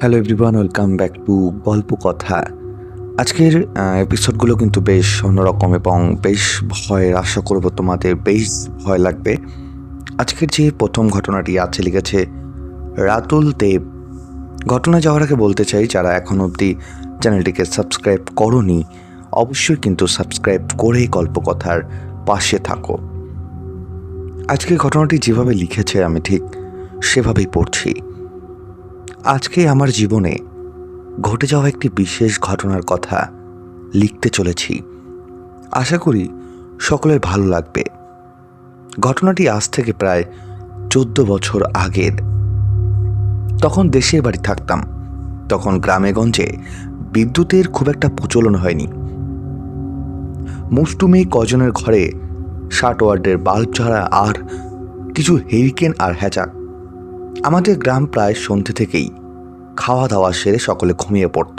Hello everyone welcome back to গল্প কথা আজকের এপিসোডগুলো কিন্তু বেশ অন্যরকম এবং বেশ ভয়ের আশা করব তোমাদের, বেশ ভয় লাগবে। আজকের যে প্রথম ঘটনাটি আছে লিখেছে রাতুল দেব। ঘটনা যাওয়ার আগে বলতে চাই, যারা এখন অবধি চ্যানেলটিকে সাবস্ক্রাইব করনি, অবশ্যই কিন্তু সাবস্ক্রাইব করে গল্পকথার পাশে থাকো। আজকের ঘটনাটি যেভাবে লিখেছে, আমি ঠিক সেভাবেই পড়ছি। আজকে আমার জীবনে ঘটে যাওয়া একটি বিশেষ ঘটনার কথা লিখতে চলেছি। আশা করি সকলের ভালো লাগবে। ঘটনাটি আজ থেকে প্রায় চোদ্দ বছর আগের। তখন দেশের বাড়ি থাকতাম। তখন গ্রামে গঞ্জে বিদ্যুতের খুব একটা প্রচলন হয়নি। মুষ্টুমি কজনের ঘরে ষাট ওয়ার্ডের বাল্ব ছাড়া আর কিছু হেরিকেন আর হ্যাচাক। আমাদের গ্রাম প্রায় সন্ধে থেকেই খাওয়া দাওয়া সেরে সকলে ঘুমিয়ে পড়ত।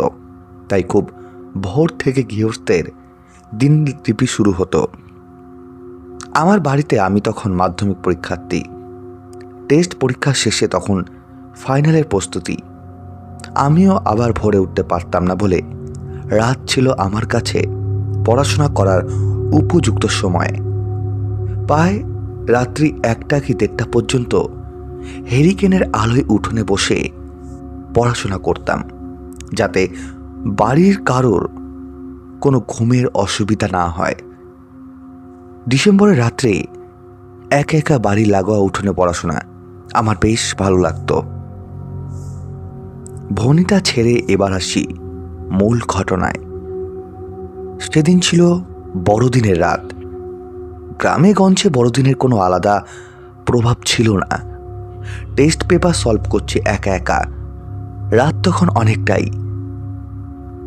তাই খুব ভোর থেকে গৃহস্থের দিন লিপি শুরু হতো। আমার বাড়িতে আমি তখন মাধ্যমিক পরীক্ষার্থী। টেস্ট পরীক্ষা শেষে তখন ফাইনালের প্রস্তুতি। আমিও আবার ভোরে উঠতে পারতাম না বলে রাত ছিল আমার কাছে পড়াশোনা করার উপযুক্ত সময়। প্রায় রাত্রি একটা কি দেড়টা পর্যন্ত হেরিকেনের আলোয় উঠোনে বসে পড়াশোনা করতাম, যাতে বাড়ির কারোর কোনো ঘুমের অসুবিধা না হয়। ডিসেম্বরের রাত্রে একা একা বাড়ি লাগোয়া উঠোনে পড়াশোনা আমার বেশ ভালো লাগতো। ভনিতা ছেড়ে এবার আসি মূল ঘটনায়। সেদিন ছিল বড়দিনের রাত। গ্রামে গঞ্জে বড়দিনের কোনো আলাদা প্রভাব ছিল না। টেস্ট পেপার সলভ করছে একা একা। রাত তখন অনেকটাই।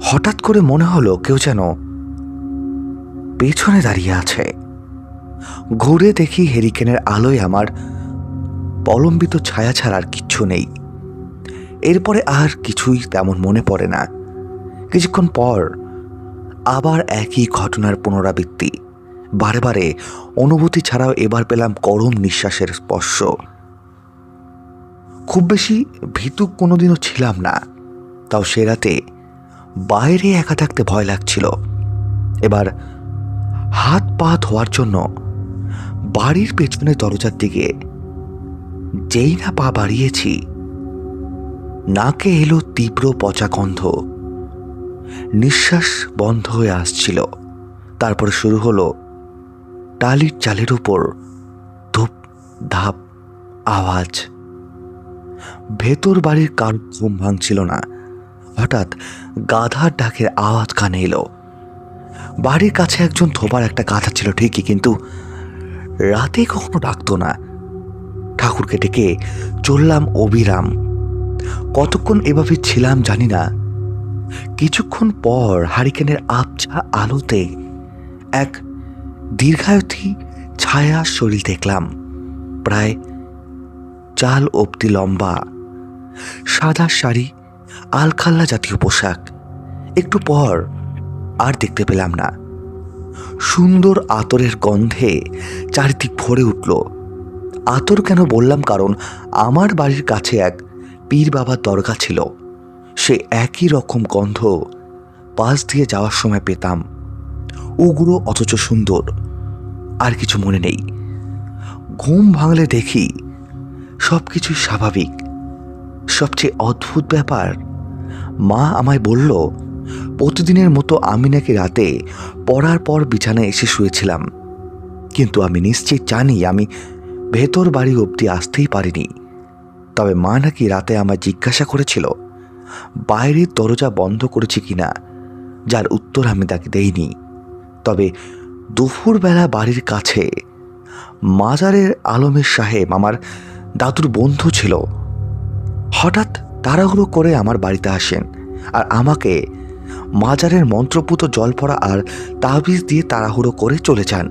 হঠাৎ করে মনে হলো কেউ যেন পেছনে দাঁড়িয়ে আছে। ঘুরে দেখি হেরিকেনের আলোয় আমার পলম্বিত ছায়া ছাড়া আর কিচ্ছু নেই। এরপরে আর কিছুই তেমন মনে পড়ে না। কিছুক্ষণ পর আবার একই ঘটনার পুনরাবৃত্তি। বারে বারে অনুভূতি ছাড়াও এবার পেলাম গরম নিঃশ্বাসের স্পর্শ। খুব বেশি ভীতু কোনোদিনও ছিলাম না। তাও সে রাতে বাইরে একা থাকতে ভয় লাগছিল। এবার হাত পা ধোয়ার জন্য বাড়ির পেছনে দরজার দিকে যেই না পা বাড়িয়েছি, নাকে এলো তীব্র পচা গন্ধ। নিঃশ্বাস বন্ধ হয়ে আসছিল। তারপরে শুরু হলো টালির চালের উপর ধূপ ধাপ আওয়াজ। ভেতর বাড়ির কার ঘুম ভাঙছিল না। হঠাৎ গাধার ডাকের আওয়াজ কানে এলো। বাড়ির কাছে একজন ধোবার একটা গাধা ছিল ঠিকই, কিন্তু রাতে কখনো ডাকতো না। ঠাকুরকে ডেকে চললাম অবিরাম। কতক্ষণ এভাবে ছিলাম জানি না। কিছুক্ষণ পর হারিকেনের আবছা আলোতে এক দীর্ঘায়তী ছায়া শরীর দেখলাম। প্রায় চাল অব্দি লম্বা। সাদা শাড়ি, আলখাল্লা জাতীয় পোশাক। একটু পর আর দেখতে পেলাম না। সুন্দর আতরের গন্ধে চারিদিক ভরে উঠল। আতর কেন বললাম কারণ আমার বাড়ির কাছে এক পীর বাবার দরগা ছিল। সে একই রকম গন্ধ পাশ দিয়ে যাওয়ার সময় পেতাম। উগ্র অথচ সুন্দর। আর কিছু মনে নেই। ঘুম ভাঙলে দেখি সব কিছুই স্বাভাবিক। সবচেয়ে অদ্ভুত ব্যাপার। মা আমায় বলল, প্রতিদিনের মতো আমি নাকি রাতে পড়ার পর বিছানায় এসে শুয়েছিলাম। কিন্তু আমি নিশ্চিত জানি আমি ভেতর বাড়ি অবধি আসতেই পারিনি। তবে মা নাকি রাতে আমায় জিজ্ঞাসা করেছিল, বাইরের দরজা বন্ধ করেছি কিনা? যার উত্তর আমি তাকে দেইনি। তবে দুপুরবেলা বাড়ির কাছে মাজারের আলমের সাহেব আমার দাদুর বন্ধু ছিল। হঠাৎ তাড়াহুড়ো করে আমার বাড়িতে আসেন আর আমাকে মাজারের মন্ত্রপুত জল পড়া আর তাবিজ দিয়ে তাড়াহুড়ো করে চলে যান।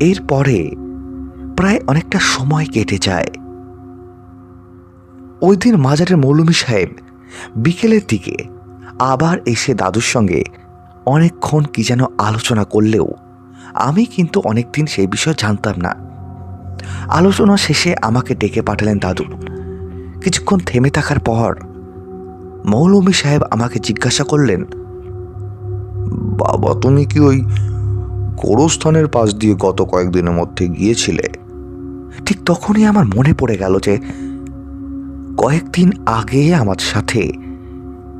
এরপরে প্রায় অনেকটা সময় কেটে যায়। ওই দিন মাজারের মৌলমী সাহেব বিকেলের দিকে আবার এসে দাদুর সঙ্গে অনেকক্ষণ কি যেন আলোচনা করলেও আমি কিন্তু অনেকদিন সেই বিষয় জানতাম না। আলোচনা শেষে আমাকে ডেকে পাঠালেন দাদু। কিছুক্ষণ থেমে থাকার পর মৌলমী সাহেব আমাকে জিজ্ঞাসা করলেন, বাবা, তুমি কি ওই গোরস্থানের পাশ দিয়ে গত কয়েকদিনের মধ্যে গিয়েছিলে? ঠিক তখনই আমার মনে পড়ে গেল যে কয়েকদিন আগে আমার সাথে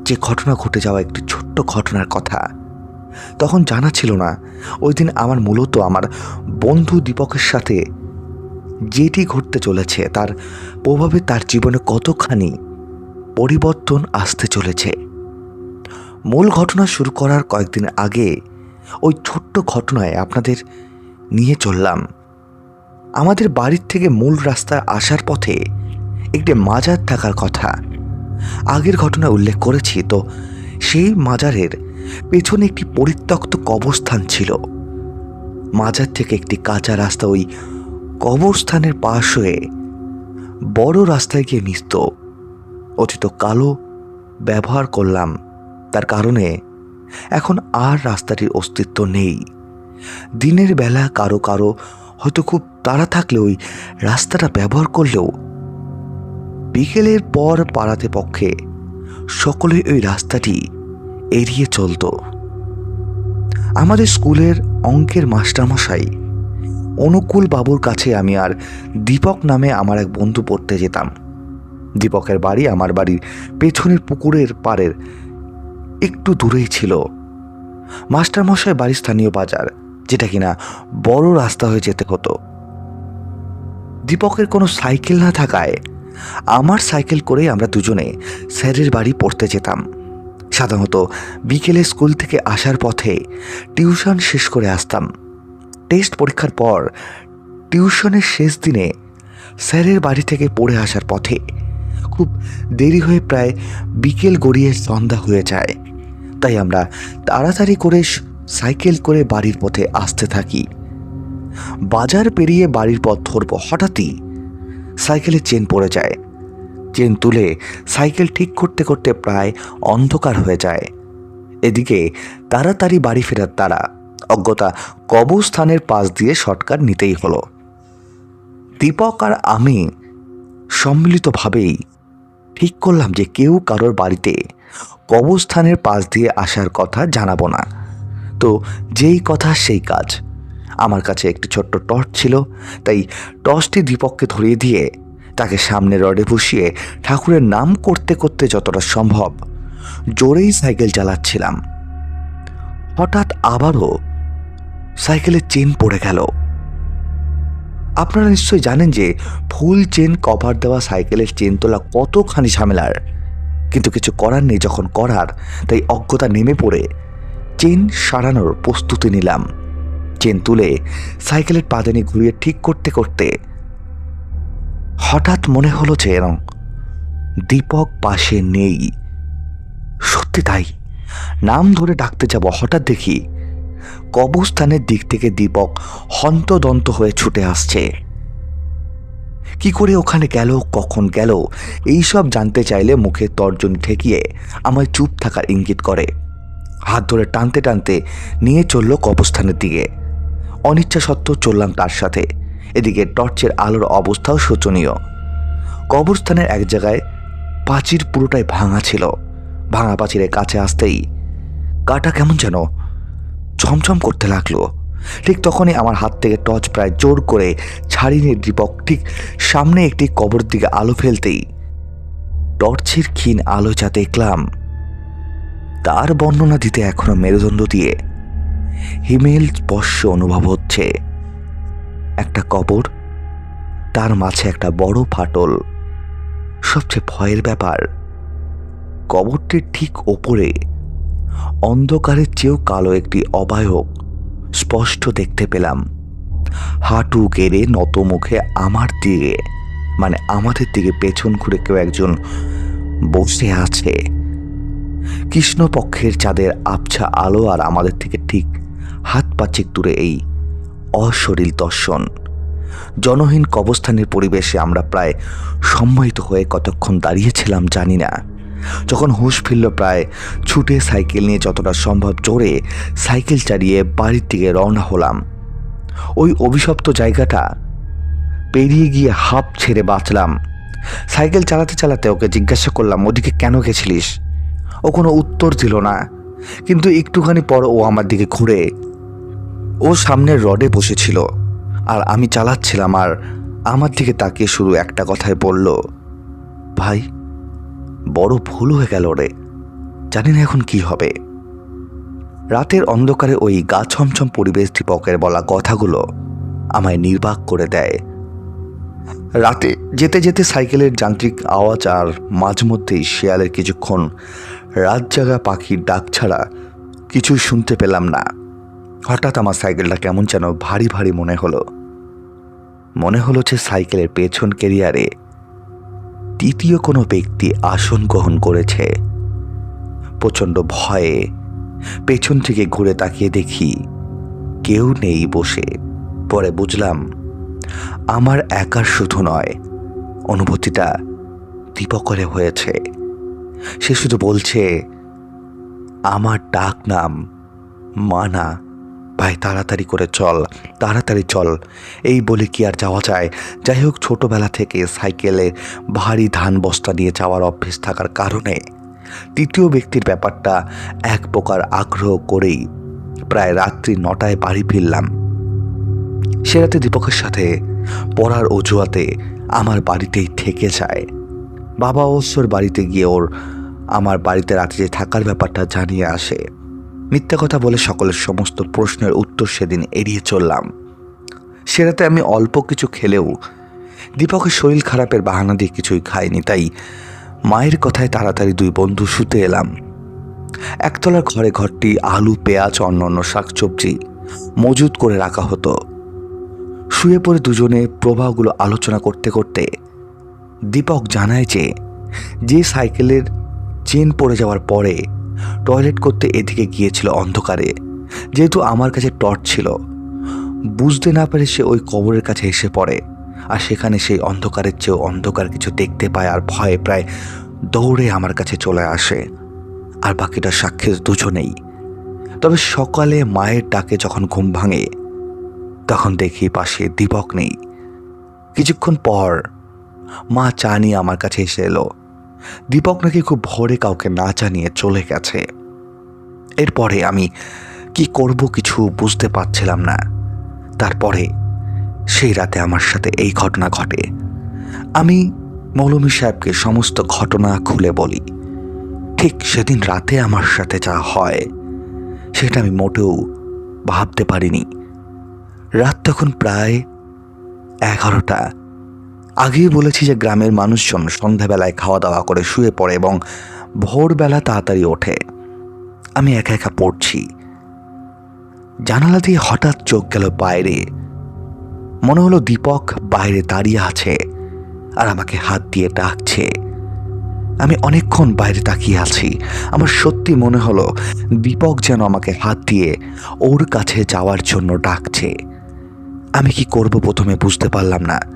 যে ঘটনা ঘটে যাওয়া একটি ছোট্ট ঘটনার কথা, তখন জানা ছিল না। ওই দিন আমার মূলত আমার বন্ধু দীপকের সাথে যেটি ঘটতে চলেছে, তার প্রভাবে তার জীবনে কতখানি পরিবর্তন আসতে চলেছে। মূল ঘটনা শুরু করার কয়েকদিন আগে ওই ছোট্ট ঘটনায় আপনাদের নিয়ে চললাম। আমাদের বাড়ির থেকে মূল রাস্তায় আসার পথে একটি মাজার থাকার কথা। আগের ঘটনা উল্লেখ করেছি, তো সেই মাজারের পেছনে একটি পরিত্যক্ত কবরস্থান ছিল। মাজার থেকে একটি কাঁচা রাস্তা ওই কবরস্থানের পাশ হয়ে বড় রাস্তায় গিয়ে মিশত। অতীত কালো ব্যবহার করলাম, তার কারণে এখন আর রাস্তাটির অস্তিত্ব নেই। দিনের বেলা কারও কারও হয়তো খুব তাড়া থাকলে ওই রাস্তাটা ব্যবহার করলেও বিকেলের পর পাড়াতে পক্ষে সকলে ওই রাস্তাটি এড়িয়ে চলতো। আমাদের স্কুলের অঙ্কের মাস্টারমশাই অনুকূল বাবুর কাছে আমি আর দীপক নামে আমার এক বন্ধু পড়তে যেতাম। দীপকের বাড়ি আমার বাড়ির পেছনের পুকুরের পাড়ের একটু দূরেই ছিল। মাস্টারমশাই বাড়ির স্থানীয় বাজার, যেটা কিনা বড় রাস্তা হয়ে যেতে হতো। দীপকের কোনো সাইকেল না থাকায় আমার সাইকেল করে আমরা দুজনে স্যারের বাড়ি পড়তে যেতাম। সাধারণত বিকেলে স্কুল থেকে আসার পথে টিউশন শেষ করে আসতাম। টেস্ট পরীক্ষার পর টিউশনের শেষ দিনে স্যারের বাড়ি থেকে পড়ে আসার পথে খুব দেরি হয়ে প্রায় বিকেল গড়িয়ে সন্ধ্যা হয়ে যায়। তাই আমরা তাড়াতাড়ি করে সাইকেল করে বাড়ির পথে আসতে থাকি। বাজার পেরিয়ে বাড়ির পথ ধরব হঠাৎই সাইকেলের চেন পড়ে যায়। চেন তুলে সাইকেল ঠিক করতে করতে প্রায় অন্ধকার হয়ে যায়। এদিকে তাড়াতাড়ি বাড়ি ফেরার তারা অজ্ঞতা কবরস্থানের পাশ দিয়ে শর্টকাট নিতেই হলো। দীপক আর আমি সম্মিলিতভাবেই ঠিক করলাম যে কেউ কারোর বাড়িতে কবরস্থানের পাশ দিয়ে আসার কথা জানাব না। তো যেই কথা সেই কাজ। আমার কাছে একটি ছোট্ট টর্চ ছিল, তাই টর্চটি দীপককে ধরিয়ে দিয়ে তাকে সামনে রডে বসিয়ে ঠাকুরের নাম করতে করতে যতটা সম্ভব জোরেই সাইকেল চালাচ্ছিলাম। হঠাৎ আবারও সাইকেলের চেন পড়ে গেল। আপনারা নিশ্চয়ই জানেন যে ফুল চেন কভার দেওয়া সাইকেলের চেন তোলা কতখানি ঝামেলার। কিন্তু কিছু করার নেই যখন করার, তাই অজ্ঞতা নেমে পড়ে। চেন সারানোর প্রস্তুতি নিলাম। চেন তুলে সাইকেলের পাদানি ঘুরিয়ে ঠিক করতে করতে হঠাৎ মনে হলো যে দীপক পাশে নেই। সত্যি তাই। নাম ধরে ডাকতে যাব, হঠাৎ দেখি কবরস্থানের দিক থেকে দীপক হন্তদন্ত হয়ে ছুটে আসছে। কি করে ওখানে গেল, কখন গেল, এইসব জানতে চাইলে মুখে তর্জন ঠেকিয়ে আমায় চুপ থাকার ইঙ্গিত করে। হাত ধরে টানতে টানতে নিয়ে চলল কবরস্থানের দিকে। অনিচ্ছা সত্ত্বেও চললাম তার সাথে। এদিকে টর্চের আলোর অবস্থাও শোচনীয়। কবরস্থানের এক জায়গায় পাঁচির পুরোটাই ভাঙা ছিল। ভাঙা পাঁচিরের কাছে আসতেই কাটা কেমন যেন ঝমঝম করতে লাগল। ঠিক তখনই আমার হাত থেকে টর্চ প্রায় জোর করে ছাড়িয়ে দীপক ঠিক সামনে একটি কবর দিকে আলো ফেলতেই টর্চের ক্ষীণ আলো যা দেখলাম, তার বর্ণনা দিতে এখনও মেরুদণ্ড দিয়ে হিমেল স্পর্শ অনুভব হচ্ছে। একটা কবর, তার মাঝে একটা বড় ফাটল, সবচেয়ে ভয়ের ব্যাপার। কবরটির ঠিক ওপরে অন্ধকারের চেয়েও কালো একটি অবায়ক স্পষ্ট দেখতে পেলাম। হাঁটু গেড়ে নত মুখে আমার দিকে মানে আমাদের দিকে পেছন ঘুরে কেউ একজন বসে আছে। কৃষ্ণপক্ষের চাঁদের আবছা আলো আর আমাদের থেকে ঠিক হাত পাচিক দূরে এই অশরীল দর্শন। জনহীন কবস্থানের পরিবেশে আমরা প্রায় সম্মোহিত হয়ে কতক্ষণ দাঁড়িয়েছিলাম জানি না। যখন হুঁশ ফিরল প্রায়, ছুটে সাইকেল নিয়ে যতটা সম্ভব জোরে সাইকেল চালিয়ে বাড়ির দিকে রওনা হলাম। ওই অভিশপ্ত জায়গাটা পেরিয়ে গিয়ে হাফ ছেড়ে বাঁচলাম। সাইকেল চালাতে চালাতে ওকে জিজ্ঞাসা করলাম, ওদিকে কেন গেছিলিস? ও কোনো উত্তর দিল না, কিন্তু একটুখানি পর ও আমার দিকে ঘুরে। ও সামনের রডে বসেছিল আর আমি চালাচ্ছিলাম আর আমার দিকে তাকিয়ে শুরু একটা কথাই বলল, ভাই বড় ভুল হয়ে গেল রে। জানি না এখন কি হবে। রাতের অন্ধকারে ওই গা ছমছম পরিবেশ দীপকের বলা কথাগুলো আমায় নির্বাক করে দেয়। রাতে যেতে যেতে সাইকেলের যান্ত্রিক আওয়াজ আর মাঝ মধ্যেই শেয়ালের কিছুক্ষণ রাত জাগা পাখির ডাক ছাড়া কিছুই শুনতে পেলাম না। হঠাৎ আমার সাইকেলটা কেমন যেন ভারী ভারী মনে হলো। মনে হলো যে সাইকেলের পেছন কেরিয়ারে তৃতীয় কোনো ব্যক্তি আসন গ্রহণ করেছে। প্রচণ্ড ভয়ে পেছন থেকে ঘুরে তাকিয়ে দেখি কেউ নেই বসে। পরে বুঝলাম, আমার একার শুধু নয়, অনুভূতিটা দীপকরে হয়েছে। সে শুধু বলছে, আমার ডাক নাম মানা। ভাই, তাড়াতাড়ি করে চল, তাড়াতাড়ি চল। এই বলে কি আর যাওয়া যায়? যাই হোক ছোটোবেলা থেকে সাইকেলে ভারী ধান বস্তা নিয়ে যাওয়ার অভ্যেস থাকার কারণে তৃতীয় ব্যক্তির ব্যাপারটা এক প্রকার আগ্রহ করেই প্রায় রাত্রি নটায় বাড়ি ফিরলাম। সে রাতে দীপকের সাথে পড়ার অজুহাতে আমার বাড়িতেই থেকে যায়। বাবা অবশ্যর বাড়িতে গিয়ে ওর আমার বাড়িতে রাতে যে থাকার ব্যাপারটা জানিয়ে আসে। মিথ্যা কথা বলে সকলের সমস্ত প্রশ্নের উত্তর সেদিন এড়িয়ে চললাম। সে রাতে আমি অল্প কিছু খেলেও দীপকের শরীর খারাপের বাহানা দিয়ে কিছুই খাইনি, তাই মায়ের কথায় তাড়াতাড়ি দুই বন্ধু শুতে এলাম। একতলার ঘরে ঘরটি, আলু, পেঁয়াজ অন্য অন্যান্য শাকসবজি মজুত করে রাখা হতো। শুয়ে পড়ে দুজনে প্রবাহগুলো আলোচনা করতে করতে দীপক জানায় যে যে সাইকেলের চেন পড়ে যাওয়ার পরে টয়লেট করতে এদিকে গিয়েছিল অন্ধকারে। যেহেতু আমার কাছে টর্চ ছিল, বুঝতে না পারে সে ওই কবরের কাছে এসে পড়ে আর সেখানে সেই অন্ধকারের চেয়েও অন্ধকার কিছু দেখতে পায় আর ভয়ে প্রায় দৌড়ে আমার কাছে চলে আসে। আর বাকিটা সাক্ষী দুজনেই। তবে সকালে মায়ের ডাকে যখন ঘুম ভাঙে, তখন দেখি পাশে দীপক নেই। কিছুক্ষণ পর মা চা নিয়ে আমার কাছে এসে এলো। দীপক নাকি খুব ভোরে কাউকে না জানিয়ে চলে গেছে। এরপরে আমি কি করব কিছু বুঝতে পারছিলাম না। তারপরে সেই রাতে আমার সাথে এই ঘটনা ঘটে। আমি মৌলমী সাহেবকে সমস্ত ঘটনা খুলে বলি। ঠিক সেদিন রাতে আমার সাথে যা হয়, সেটা আমি মোটেও ভাবতে পারিনি। রাত তখন প্রায় এগারোটা। আগেই বলেছি যে গ্রামের মানুষজন সন্ধ্যাবেলায় খাওয়া দাওয়া করে শুয়ে পড়ে এবং ভোরবেলা তাড়াতাড়ি ওঠে। আমি একা একা পড়ছি। জানালা দিয়ে হঠাৎ চোখ গেল বাইরে। মনে হলো দীপক বাইরে দাঁড়িয়ে আছে আর আমাকে হাত দিয়ে ডাকছে। আমি অনেকক্ষণ বাইরে তাকিয়ে আছি। আমার সত্যি মনে হলো দীপক যেন আমাকে হাত দিয়ে ওর কাছে যাওয়ার জন্য ডাকছে। আমি কি করব প্রথমে বুঝতে পারলাম না।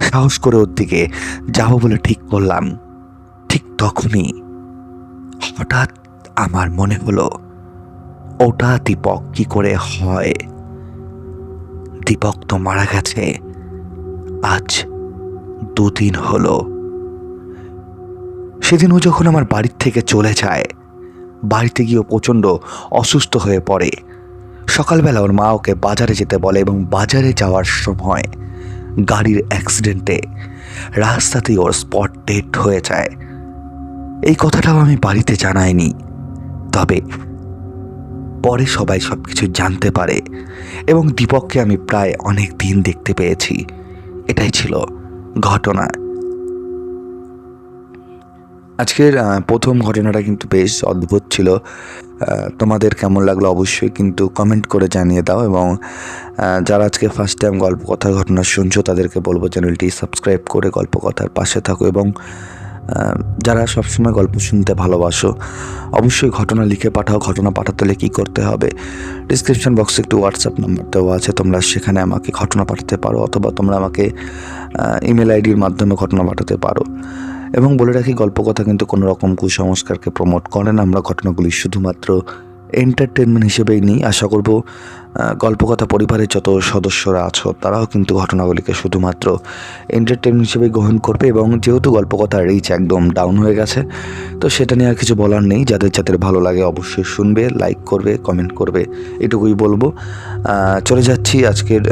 সাহস করে ওর দিকে যাব বলে ঠিক করলাম। ঠিক তখনই হঠাৎ আমার মনে হলো, ওটা দীপক কি করে হয়? দীপক তো মারা গেছে। আজ দুদিন হলো। সেদিন ও যখন আমার বাড়ির থেকে চলে যায়, বাড়িতে গিয়ে প্রচণ্ড অসুস্থ হয়ে পড়ে। সকালবেলা ওর মা ওকে বাজারে যেতে বলে এবং বাজারে যাওয়ার সময় গাড়ির অ্যাক্সিডেন্টে রাস্তাতেই ওর স্পট ডেট হয়ে যায়। এই কথাটাও আমি বাড়িতে জানাইনি। তবে পরে সবাই সব কিছু জানতে পারে এবং দীপককে আমি প্রায় অনেক দিন দেখতে পেয়েছি। এটাই ছিল ঘটনা। আজকের প্রথম ঘটনাটা কিন্তু বেশ অদ্ভুত ছিল। তোমাদের কেমন লাগল অবশ্যই কিন্তু কমেন্ট করে জানিয়ে দাও এবং যারা আজকে ফার্স্ট টাইম গল্প কথার ঘটনা শুনছো, তাদেরকে বলব চ্যানেলটি সাবস্ক্রাইব করে গল্প কথার পাশে থাকো এবং যারা সবসময় গল্প শুনতে ভালোবাসো, অবশ্যই ঘটনা লিখে পাঠাও, ঘটনা পাঠাতে হলে কী করতে হবে? ডিসক্রিপশন বক্সে একটু হোয়াটসঅ্যাপ নাম্বার দেওয়া আছে, তোমরা সেখানে আমাকে ঘটনা পাঠাতে পারো অথবা তোমরা আমাকে ইমেল আইডির মাধ্যমে ঘটনা পাঠাতে পারো। এবং বলে রাখি গল্প কথা কিন্তু কোনো রকম কুসংস্কারকে প্রমোট করে না। আমরা ঘটনাগুলি শুধুমাত্র এন্টারটেনমেন্ট হিসেবেই নিই। আশা করব গল্পকথা পরিবারের যত সদস্যরা আছো তারাও কিন্তু ঘটনাগুলিকে শুধুমাত্র এন্টারটেনমেন্ট হিসেবে গ্রহণ করবে এবং যেহেতু গল্পকথার রিচ একদম ডাউন হয়ে গেছে তো সেটা নিয়ে আর কিছু বলার নেই। যাদের যাদের ভালো লাগে অবশ্যই শুনবে লাইক করবে কমেন্ট করবে এটুকুই বলব। চলে যাচ্ছি আজকের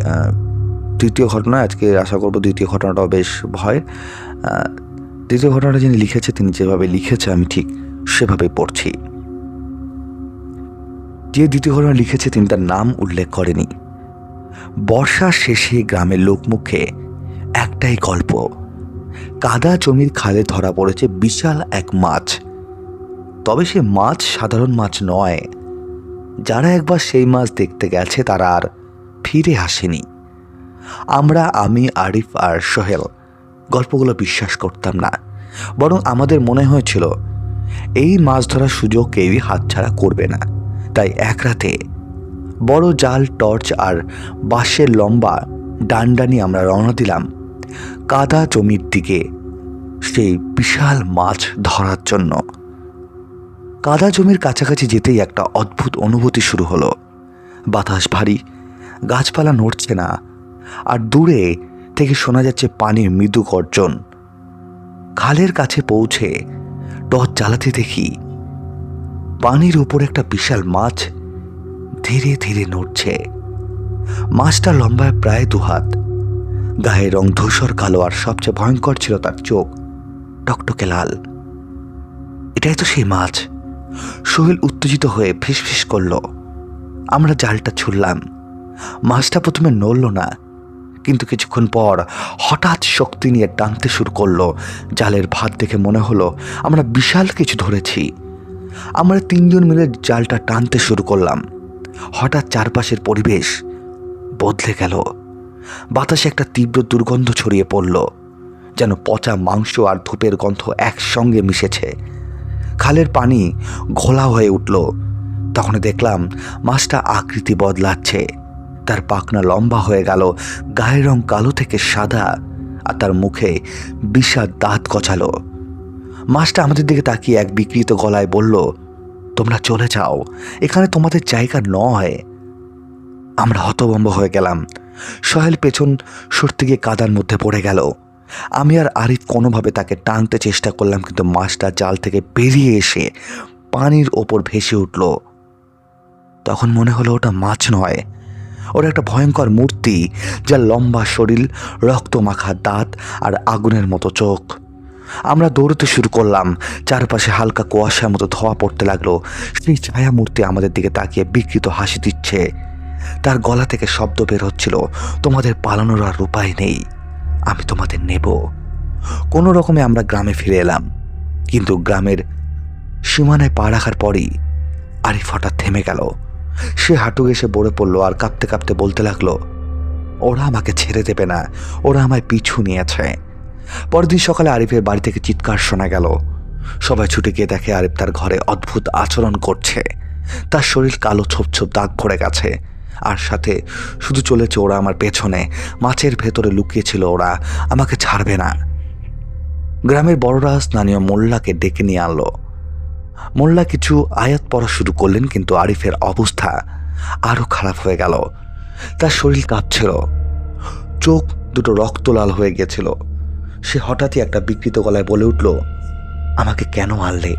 দ্বিতীয় ঘটনা আজকে আশা করব দ্বিতীয় ঘটনাটাও বেশ আহ, দ্বিতীয় ঘটনাটা যিনি লিখেছে, তিনি যেভাবে লিখেছে, আমি ঠিক সেভাবে পড়ছি। যে দ্বিতীয় ঘটনা লিখেছে, তিনি তার নাম উল্লেখ করেনি। বর্ষার শেষে গ্রামের লোকমুখে একটাই গল্প। কাদা জমির খালে ধরা পড়েছে বিশাল এক মাছ। তবে সে মাছ সাধারণ মাছ নয়। যারা একবার সেই মাছ দেখতে গেছে, তারা আর ফিরে আসেনি। আমরা, আমি, আরিফ আর সোহেল গল্পগুলো বিশ্বাস করতাম না। বরং আমাদের মনে হয়েছিল, এই মাছ ধরার সুযোগ কেউই হাতছাড়া করবে না। তাই এক রাতে বড় জাল, টর্চ আর বাঁশের লম্বা ডান্ডা নিয়ে আমরা রওনা দিলাম কাদা জমির দিকে সেই বিশাল মাছ ধরার জন্য। কাদা জমির কাছাকাছি যেতেই একটা অদ্ভুত অনুভূতি শুরু হলো। বাতাস ভারী, গাছপালা নড়ছে না, আর দূরে থেকে শোনা যাচ্ছে পানির মৃদু গর্জন। খালের কাছে পৌঁছে টর্চ জ্বালাতে দেখি পানির উপর একটা বিশাল মাছ ধীরে ধীরে নড়ছে। মাছটা লম্বায় প্রায় দুহাত। গায়ের রং ধূসর কালো আর সবচেয়ে ভয়ঙ্কর ছিল তার চোখ। টকটকে লাল। এটাই তো সেই মাছ। সোহেল উত্তেজিত হয়ে ফিসফিস করল। আমরা জালটা ছুড়লাম। মাছটা প্রথমে নড়ল না কিন্তু কিছুক্ষণ পর হঠাৎ শক্তি নিয়ে টানতে শুরু করল। জালের ভাত দেখে মনে হলো, আমরা বিশাল কিছু ধরেছি। আমরা তিনজন মিলে জালটা টানতে শুরু করলাম। হঠাৎ চারপাশের পরিবেশ বদলে গেল। বাতাসে একটা তীব্র দুর্গন্ধ ছড়িয়ে পড়ল, যেন পচা মাংস আর ধূপের গন্ধ একসঙ্গে মিশেছে। খালের পানি ঘোলা হয়ে উঠল। তখন দেখলাম মাছটা আকৃতি বদলাচ্ছে। তার পাখনা লম্বা হয়ে গেল, গায়ের রং কালো থেকে সাদা, আর তার মুখে বিষাদ দাঁত গচালো মাছটা আমাদের দিকে তাকিয়ে এক বিকৃত গলায় বলল, তোমরা চলে যাও, এখানে তোমাদের জায়গা নয়। আমরা হতভম্ব হয়ে গেলাম। সোহেল পেছন সরতে গিয়ে কাদার মধ্যে পড়ে গেল। আমি আর আরিফ কোনোভাবে তাকে টানতে চেষ্টা করলাম, কিন্তু মাছটা জাল থেকে বেরিয়ে এসে পানির ওপর ভেসে উঠল। তখন মনে হলো ওটা মাছ নয় ওর একটা ভয়ঙ্কর মূর্তি যার লম্বা শরীর রক্ত মাখা দাঁত আর আগুনের মতো চোখ। আমরা দৌড়তে শুরু করলাম। চারপাশে হালকা কুয়াশার মতো ধোয়া পড়তে লাগল। সেই ছায়া মূর্তি আমাদের দিকে তাকিয়ে বিকৃত হাসি দিচ্ছে। তার গলা থেকে শব্দ বের হচ্ছিল, তোমাদের পালানোর আর উপায় নেই। আমি তোমাদের নেব। কোনো রকমে আমরা গ্রামে ফিরে এলাম। কিন্তু গ্রামের সীমানায় পা রাখার পরই আরিফ হঠাৎ থেমে গেল। সে হাঁটু এসে বড়ে পড়ল আর কাঁপতে কাঁপতে বলতে লাগল, ওরা আমাকে ছেড়ে দেবে না, ওরা আমায় পিছু নিয়েছে। পরদিন সকালে আরিফের বাড়ি থেকে চিৎকার শোনা গেল। সবাই ছুটে গিয়ে দেখে আরিফ তার ঘরে অদ্ভুত আচরণ করছে। তার শরীর কালো ছোপ ছোপ দাগ পড়ে গেছে। আর সাথে শুধু চলেছে ওরা আমার পেছনে, মাছের ভেতরে লুকিয়েছিল ওরা, আমাকে ছাড়বে না। গ্রামের বড়রা স্থানীয় মোল্লাকে ডেকে নিয়ে আনলো। মোল্লা কিছু আয়াত পড়া শুরু করলেন, কিন্তু আরিফের অবস্থা আরও খারাপ হয়ে গেল। তার শরীর কাঁপছিল। চোখ দুটো রক্ত লাল হয়ে গেছিল। সে হঠাৎই একটা বিকৃত গলায় বলে উঠল, আমাকে কেন মারলে?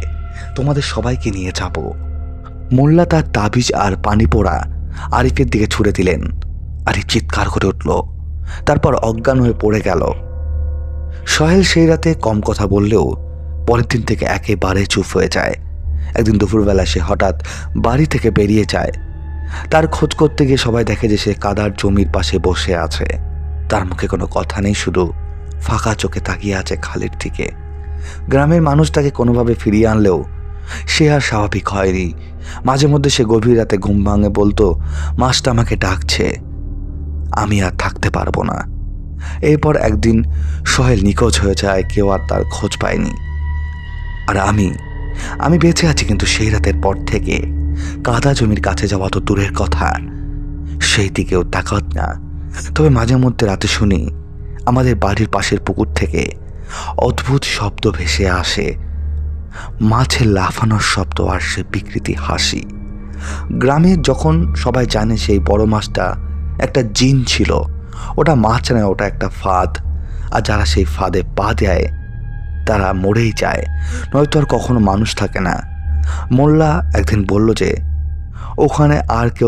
তোমাদের সবাইকে নিয়ে যাব। মোল্লা তার তাবিজ আর পানি পোড়া আরিফের দিকে ছুড়ে দিলেন। আরিফ চিৎকার করে উঠল। তারপর অজ্ঞান হয়ে পড়ে গেল। সোহেল সেই রাতে কম কথা বললেও পরের দিন থেকে একেবারে চুপ হয়ে যায়। একদিন দুপুরবেলা সে হঠাৎ বাড়ি থেকে বেরিয়ে যায়। তার খোঁজ করতে গিয়ে সবাই দেখে যে সে কাদার জমির পাশে বসে আছে। তার মুখে কোনো কথা নেই, শুধু ফাঁকা চোখে তাকিয়ে আছে খালের দিকে। গ্রামের মানুষ তাকে কোনোভাবে ফিরিয়ে আনলেও সে আর স্বাভাবিক হয়নি। মাঝে মধ্যে সে গভীর রাতে ঘুম ভাঙে বলতো মাছটা আমাকে ডাকছে, আমি আর থাকতে পারব না। এরপর একদিন সোহেল নিখোঁজ হয়ে যায়, কেউ আর তার খোঁজ পায়নি। আর আমি আমি বেঁচে আছি কিন্তু সেই রাতের পর থেকে। কাদা জমির কাছে যাওয়া তো দূরের কথা। সেই দিকেও তাকাত না। তবে মাঝে মধ্যে রাতে শুনি, আমাদের বাড়ির পাশের পুকুর থেকে অদ্ভুত শব্দ ভেসে আসে। মাছের লাফানোর শব্দ আর সে বিকৃতি হাসি। গ্রামে যখন সবাই জানে সেই বড় মাছটা, একটা জিন ছিল। ওটা মাছ নয় ওটা একটা ফাঁদ। আর যারা সেই ফাঁদে পা দেয় তারা মরেই যায়। নয়তো আর কখনো মানুষ থাকে না। মোল্লা একদিন বলল যে, ওখানে আর কেউ